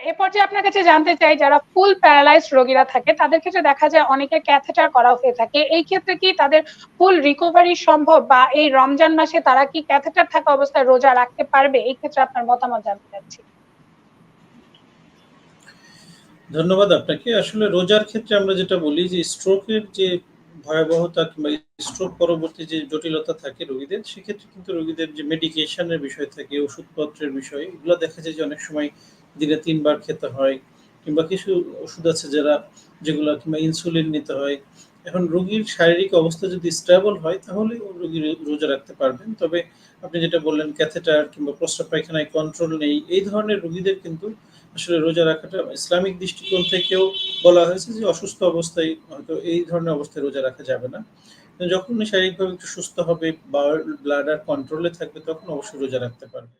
এ পর্যায়ে আপনার কাছে জানতে চাই, যারা ফুল প্যারালাইজ রোগীরা থাকে, তাদের ক্ষেত্রে দেখা যায় অনেকে ক্যাথেটার করা হয়ে থাকে। এই ক্ষেত্রে কি তাদের ফুল রিকভারি সম্ভব বা এই রমজান মাসে তারা কি ক্যাথেটার থাকা অবস্থায় রোজা রাখতে পারবে? এই ক্ষেত্রে আপনার মতামত জানতে চাচ্ছি। ধন্যবাদ আপনাকে। আসলে রোজার ক্ষেত্রে আমরা যেটা বলি যে স্ট্রোকের যে ভয়াবহতা কিংবা স্ট্রোক পরবর্তী যে জটিলতা থাকে রোগীদের, সেক্ষেত্রে কিন্তু রোগীদের যে মেডিকেশনের বিষয় থাকে, ওষুধপত্রের বিষয়, এগুলো দেখা যায় যে অনেক সময় দিনে তিনবার খেতে হয় কিংবা কিছু ওষুধ আছে যারা যেগুলো কিংবা ইনসুলিন নিতে হয়, এখন রোগীর শারীরিক অবস্থা যদি স্টেবল হয় তাহলে রোগী রোজা রাখতে পারবেন। তবে আপনি যেটা বললেন ক্যাথেটার কিংবা প্রস্রাব পায়খানায় কন্ট্রোল নেই, এই ধরনের রোগীদের কিন্তু আসলে রোজা রাখাটা ইসলামিক দৃষ্টিকোণ থেকেও বলা হয়েছে যে অসুস্থ অবস্থায় হয়তো এই ধরনের অবস্থায় রোজা রাখা যাবে না। যখন শারীরিকভাবে একটু সুস্থ হবে বা ব্লাডার কন্ট্রোলে থাকবে, তখন অবশ্যই রোজা রাখতে পারবে।